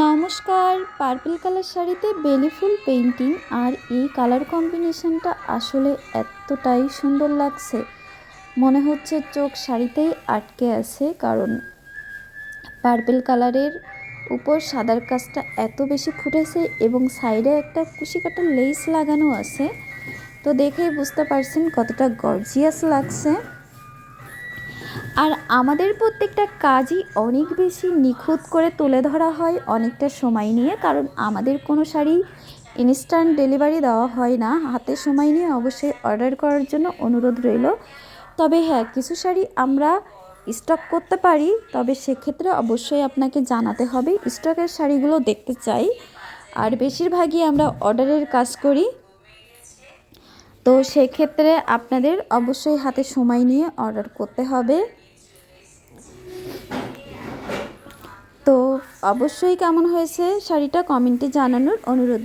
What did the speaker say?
নমস্কার purple colour শাড়িতে বেলি ফুল পেন্টিং আর এই কালার কম্বিনেশনটা আসলে এতটাই সুন্দর লাগছে। মনে হচ্ছে চোখ শাড়িতেই আটকে আছে কারণ পার্পল কালারের উপর সাদার কাজটা এত বেশি ফুটেছে এবং সাইডে একটা কুশি কাটা লেস লাগানো আছে। তো দেখেই বুঝতে পারছেন কতটা গর্জিয়াস লাগছে। আর আমাদের প্রত্যেকটা কাজই অনেক বেশি নিখুঁত করে তুলে ধরা হয় অনেকটা সময় নিয়ে, কারণ আমাদের কোনো শাড়ি ইনস্ট্যান্ট ডেলিভারি দেওয়া হয় না। হাতে সময় নিয়ে অবশ্যই অর্ডার করার জন্য অনুরোধ রইল। তবে হ্যাঁ কিছু শাড়ি আমরা স্টক করতে পারি, তবে সেক্ষেত্রে অবশ্যই আপনাকে জানাতে হবে স্টকের শাড়িগুলো দেখতে চাই। আর বেশিরভাগই আমরা অর্ডারের কাজ করি। তো সেক্ষেত্রে আপনাদের অবশ্যই হাতে সময় নিয়ে অর্ডার করতে হবে। তো অবশ্যই কেমন হয়েছে শাড়িটা কমেন্টে জানানোর অনুরোধ